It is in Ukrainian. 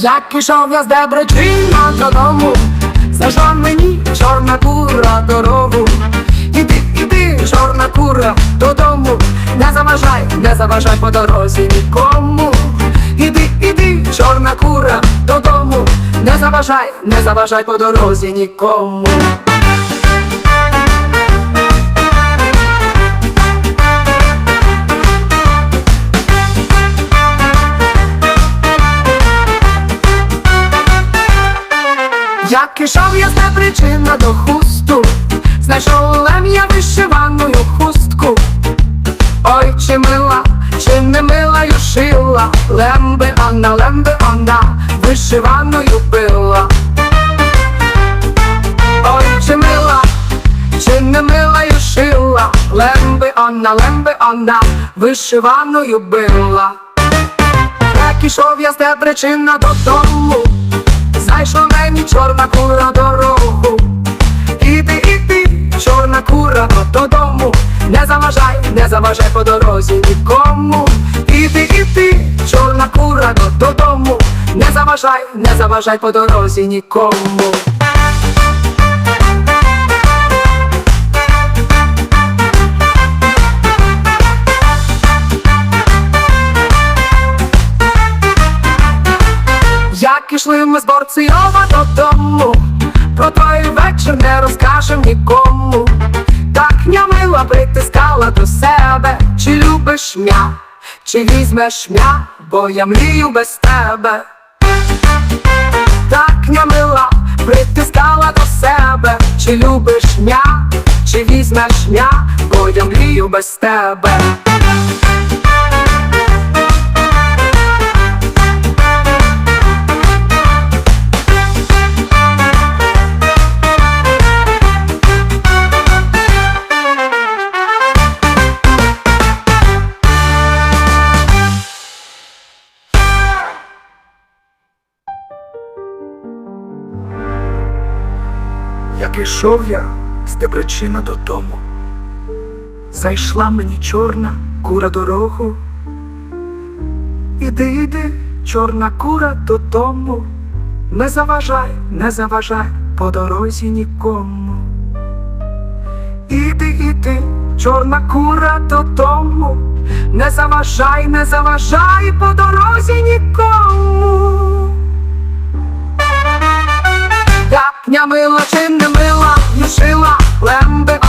Як ішов я з Дебречина додому, Зайшла мені чорна кура дорогу. Іди, іди, чорна кура, додому, не заважай, не заважай по дорозі нікому. Іди, іди, чорна кура, додому, не заважай, не заважай по дорозі нікому. Як ішов я з причина до хусту, знайшов лем я вишиваною хустку. Ой, чи мила, чи не милою шила, лемби Анна, лемби Анна, вишиваною била. Ой, чи мила, чи не милою шила, лемби Анна, лемби Анна, вишиваною била. Як ішов я з причина додому, Зайшов мені чорна кура дорогу. Іди, іди, чорна кура додому. Не заважай, не заважай по дорозі нікому. Іди, іди, чорна кура додому. Не заважай, не заважай по дорозі нікому. Як ішли ми з Борцйова додому, про той вечір не розкажем нікому. Так нямила притискала до себе, чи любиш м'я, чи візьмеш м'я, бо я мрію без тебе. Так нямила притискала до себе, чи любиш м'я, чи візьмеш м'я, бо я мрію без тебе. Як ішов я з Дебречина додому, зайшла мені чорна кура дорогу. Іди, іди, чорна кура додому, не заважай, не заважай по дорозі нікому. Іди, іди, чорна кура додому, не заважай, не заважай по дорозі. Я мила чи не мила, не шила лемби.